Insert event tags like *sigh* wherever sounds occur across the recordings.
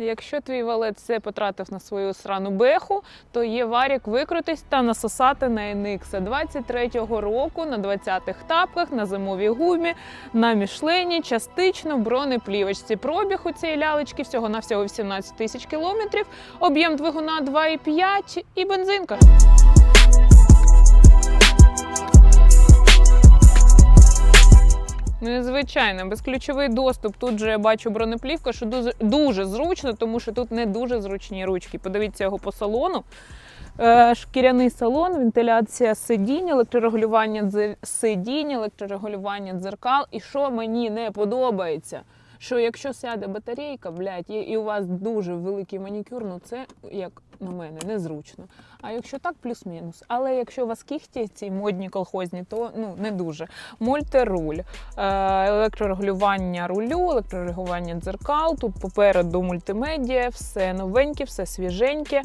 Якщо твій валет все потратив на свою срану беху, то є варік викрутись та насосати на NX 23-го року на 20-х тапках, на зимовій гумі, на мішлені, частично в бронеплівочці. Пробіг у цієї лялечки всього на всього 18 тисяч кілометрів, об'єм двигуна 2,5 і бензинка. Ну, звичайно, безключовий доступ. Тут же я бачу бронеплівка, що дуже, дуже зручно, тому що тут не дуже зручні ручки. Подивіться його по салону. Е, Шкіряний салон, вентиляція сидінь, електрорегулювання дзер- сидінь, електрорегулювання дзеркал. І що мені не подобається, що якщо сяде батарейка, блядь, і у вас дуже великий манікюр, ну це як на мене незручно. А якщо так, плюс-мінус. Але якщо у вас кіхті ці модні колхозні, то ну не дуже. Мультируль, е, електрорегулювання рулю, електрорегулювання дзеркал. Тут попереду мультимедіа, все новеньке, все свіженьке.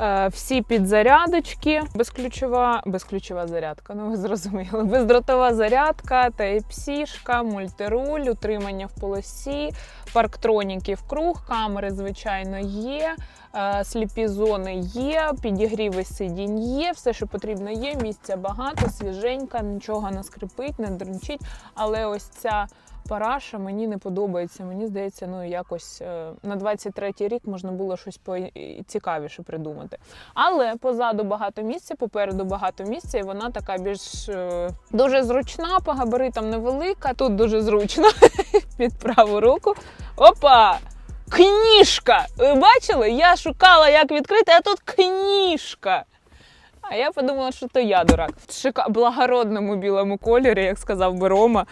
Е, Всі підзарядочки, безключова, безключова зарядка, ну ви зрозуміли. Бездротова зарядка, Type-C, мультируль, утримання в полосі, парктроніки в круг, камери, звичайно, є, е, сліпі зони є, підігріви сидінь є, все, що потрібно є. Місця багато, свіженька, нічого не скрипить, не дринчить. Але ось ця параша мені не подобається. Мені здається, ну якось е, на 23-й рік можна було щось по- цікавіше придумати. Але позаду багато місця, попереду багато місця, і вона така більш е, дуже зручна, по габаритам невелика. Тут дуже зручно *laughs* під праву руку. Опа! Книжка! Ви бачили? Я шукала, як відкрити, а тут книжка. А я подумала, що то я дурак. В шика... благородному білому кольорі, як сказав би Рома.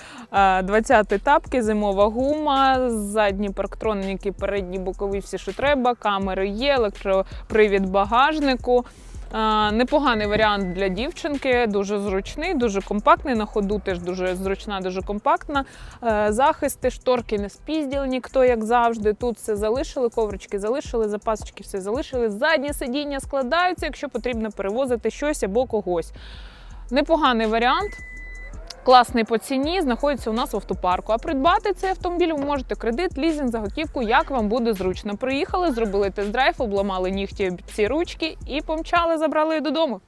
20 тапки, зимова гума, задні парктроніки, передні бокові, всі, що треба. Камери є, електропривід багажнику. Непоганий варіант для дівчинки, дуже зручний, дуже компактний. На ходу теж дуже зручна, дуже компактна. Е, Захисти, шторки не спізділ ніхто, як завжди. Тут все залишили, коврички залишили, запасочки все залишили. Задні сидіння складаються, якщо потрібно перевозити щось або когось. Непоганий варіант. Класний по ціні, знаходиться у нас в автопарку. А придбати цей автомобіль ви можете кредит, лізінг, за готівку, як вам буде зручно. Приїхали, зробили тест-драйв, обламали нігті ці ручки і помчали, забрали додому.